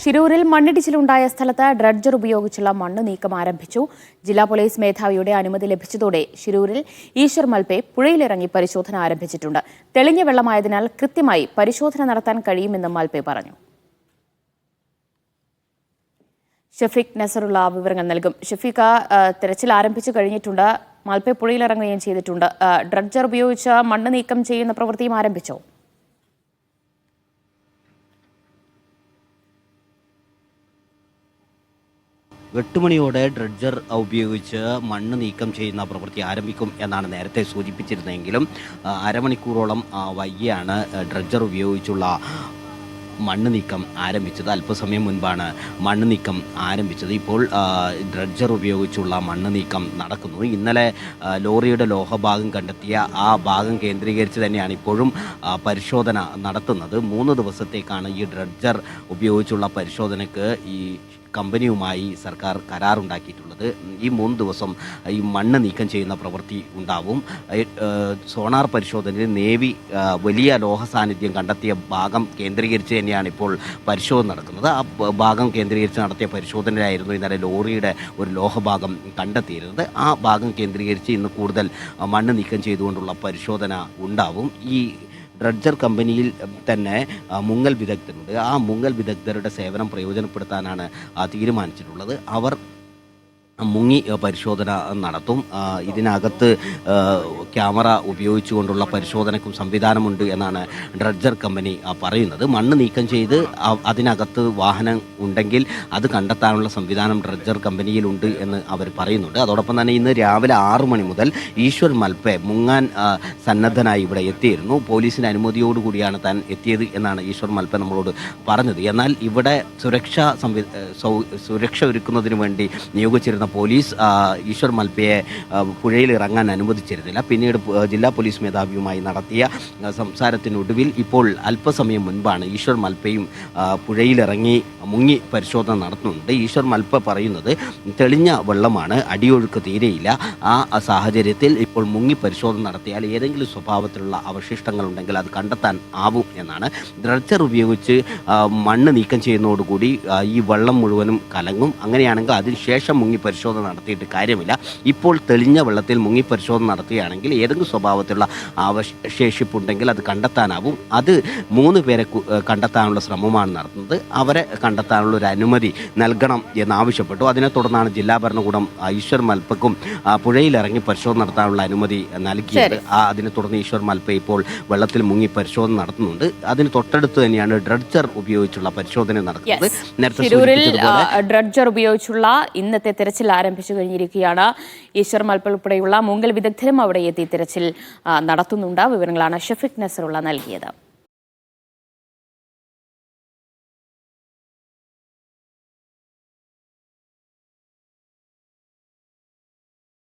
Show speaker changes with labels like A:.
A: ശിരൂരിൽ മണ്ണിടിച്ചിലുണ്ടായ സ്ഥലത്ത് ഡ്രഡ്ജർ ഉപയോഗിച്ചുള്ള മണ്ണ് നീക്കം ആരംഭിച്ചു. ജില്ലാ പോലീസ് മേധാവിയുടെ അനുമതി ലഭിച്ചതോടെ ശിരൂരിൽ ഈശ്വർ മൽപെ പുഴയിലിറങ്ങി പരിശോധന ആരംഭിച്ചിട്ടുണ്ട്. തെളിഞ്ഞ വെള്ളമായതിനാൽ കൃത്യമായി പരിശോധന നടത്താൻ കഴിയുമെന്നും മൽപെ പറഞ്ഞു. ഷഫീഖ് നസറുള്ള വിവരങ്ങൾ നൽകും. ഷഫീഖ തെരച്ചിൽ ആരംഭിച്ചു കഴിഞ്ഞിട്ടുണ്ട്. മൽപെ പുഴയിലിറങ്ങുകയും ചെയ്തിട്ടുണ്ട്. ഡ്രഡ്ജർ ഉപയോഗിച്ച് മണ്ണ് നീക്കം ചെയ്യുന്ന പ്രവൃത്തിയും ആരംഭിച്ചോ?
B: എട്ട് മണിയോടെ ഡ്രഡ്ജർ ഉപയോഗിച്ച് മണ്ണ് നീക്കം ചെയ്യുന്ന പ്രവൃത്തി ആരംഭിക്കും എന്നാണ് നേരത്തെ സൂചിപ്പിച്ചിരുന്നെങ്കിലും അരമണിക്കൂറോളം വൈകിയാണ് ഡ്രഡ്ജർ ഉപയോഗിച്ചുള്ള മണ്ണ് നീക്കം ആരംഭിച്ചത്. അല്പസമയം മുൻപാണ് മണ്ണ് നീക്കം ആരംഭിച്ചത്. ഇപ്പോൾ ഡ്രഡ്ജർ ഉപയോഗിച്ചുള്ള മണ്ണ് നീക്കം നടക്കുന്നു. ഇന്നലെ ലോറിയുടെ ലോഹഭാഗം കണ്ടെത്തിയ ആ ഭാഗം കേന്ദ്രീകരിച്ച് തന്നെയാണ് ഇപ്പോഴും പരിശോധന നടത്തുന്നത്. മൂന്ന് ദിവസത്തേക്കാണ് ഈ ഡ്രഡ്ജർ ഉപയോഗിച്ചുള്ള പരിശോധനയ്ക്ക് ഈ കമ്പനിയുമായി സർക്കാർ കരാറുണ്ടാക്കിയിട്ടുള്ളത്. ഈ മൂന്ന് ദിവസം ഈ മണ്ണ് നീക്കം ചെയ്യുന്ന പ്രവൃത്തി ഉണ്ടാവും. സോണാർ പരിശോധനയിൽ നേവി വലിയ ലോഹ സാന്നിധ്യം കണ്ടെത്തിയ ഭാഗം കേന്ദ്രീകരിച്ച് തന്നെയാണ് ഇപ്പോൾ പരിശോധന നടക്കുന്നത്. ആ ഭാഗം കേന്ദ്രീകരിച്ച് നടത്തിയ പരിശോധനയിലായിരുന്നു ഇന്നലെ ലോറിയുടെ ഒരു ലോഹഭാഗം കണ്ടെത്തിയിരുന്നത്. ആ ഭാഗം കേന്ദ്രീകരിച്ച് ഇന്ന് കൂടുതൽ മണ്ണ് നീക്കം ചെയ്തുകൊണ്ടുള്ള പരിശോധന ഉണ്ടാവും. ഈ ഡ്രഡ്ജർ കമ്പനിയിൽ തന്നെ മുങ്ങൽ വിദഗ്ധരുണ്ട്. ആ മുങ്ങൽ വിദഗ്ധരുടെ സേവനം പ്രയോജനപ്പെടുത്താനാണ് തീരുമാനിച്ചിട്ടുള്ളത്. അവർ മുങ്ങി പരിശോധന നടത്തും. ഇതിനകത്ത് ക്യാമറ ഉപയോഗിച്ചുകൊണ്ടുള്ള പരിശോധനയ്ക്കും സംവിധാനമുണ്ട് എന്നാണ് ഡ്രഡ്ജർ കമ്പനി പറയുന്നത്. മണ്ണ് നീക്കം ചെയ്ത് അതിനകത്ത് വാഹനം ഉണ്ടെങ്കിൽ അത് കണ്ടെത്താനുള്ള സംവിധാനം ഡ്രഡ്ജർ കമ്പനിയിലുണ്ട് എന്ന് അവർ പറയുന്നുണ്ട്. അതോടൊപ്പം തന്നെ ഇന്ന് രാവിലെ ആറു മണി മുതൽ ഈശ്വർ മൽപ്പെ മുങ്ങാൻ സന്നദ്ധനായി ഇവിടെ എത്തിയിരുന്നു. പോലീസിന്റെ അനുമതിയോടുകൂടിയാണ് താൻ എത്തിയത് എന്നാണ് ഈശ്വർ മൽപ്പെ നമ്മളോട് പറഞ്ഞത്. എന്നാൽ ഇവിടെ സുരക്ഷാ സംവി സുരക്ഷ ഒരുക്കുന്നതിന് വേണ്ടി നിയോഗിച്ചിരുന്ന പോലീസ് ഈശ്വർ മൽപ്പയെ പുഴയിൽ ഇറങ്ങാൻ അനുവദിച്ചിരുന്നില്ല. പിന്നീട് ജില്ലാ പോലീസ് മേധാവിയുമായി നടത്തിയ സംസാരത്തിനൊടുവിൽ ഇപ്പോൾ അല്പസമയം മുൻപാണ് ഈശ്വർ മൽപ്പയും പുഴയിലിറങ്ങി മുങ്ങി പരിശോധന നടത്തുന്നുണ്ട്. ഈശ്വർ മൽപ്പ പറയുന്നത് തെളിഞ്ഞ വെള്ളമാണ് അടിയൊഴുക്ക് തീരെയില്ല. ആ സാഹചര്യത്തിൽ ഇപ്പോൾ മുങ്ങി പരിശോധന നടത്തിയാൽ ഏതെങ്കിലും സ്വഭാവത്തിലുള്ള അവശിഷ്ടങ്ങൾ ഉണ്ടെങ്കിൽ അത് കണ്ടെത്താൻ ആവും എന്നാണ്. ഡ്രഡ്ജർ ഉപയോഗിച്ച് മണ്ണ് നീക്കം ചെയ്യുന്നതോടുകൂടി ഈ വെള്ളം മുഴുവനും കലങ്ങും. അങ്ങനെയാണെങ്കിൽ അതിനുശേഷം മുങ്ങി പരിശോധന നടത്തിയിട്ട് കാര്യമില്ല. ഇപ്പോൾ തെളിഞ്ഞ വെള്ളത്തിൽ മുങ്ങി പരിശോധന നടത്തുകയാണെങ്കിൽ ഏതെങ്കിലും സ്വഭാവത്തിലുള്ള അവശേഷിപ്പുണ്ടെങ്കിൽ അത് കണ്ടെത്താനാവും. അത് മൂന്ന് പേരെ കണ്ടെത്താനുള്ള ശ്രമമാണ് നടത്തുന്നത്. അവരെ കണ്ടെത്താനുള്ള ഒരു അനുമതി നൽകണം എന്നാവശ്യപ്പെട്ടു. അതിനെ തുടർന്നാണ് ജില്ലാ ഭരണകൂടം ഈശ്വർ മൽപ്പക്കും പുഴയിലിറങ്ങി പരിശോധന നടത്താനുള്ള അനുമതി നൽകിയത്. ആ അതിനെ തുടർന്ന് ഈശ്വർ മൽപ്പ ഇപ്പോൾ വെള്ളത്തിൽ മുങ്ങി പരിശോധന നടത്തുന്നുണ്ട്. അതിന് തൊട്ടടുത്ത് തന്നെയാണ് ഡ്രഡ്ജർ ഉപയോഗിച്ചുള്ള പരിശോധന നടക്കുന്നത്. നേരത്തെ
A: ഡ്രഡ്ജർ ഉപയോഗിച്ചുള്ള ഇന്നത്തെ തെരച്ചിൽ ആരംഭിച്ചു കഴിഞ്ഞിരിക്കുകയാണ്. ഈശ്വർ മൽപ്പൽ ഉൾപ്പെടെയുള്ള മുങ്കൽ വിദഗ്ധരും അവിടെ എത്തി തിരച്ചിൽ നടത്തുന്നുണ്ട്. വിവരങ്ങളാണ് ഷെഫിക് നസറുള്ള നൽകിയത്.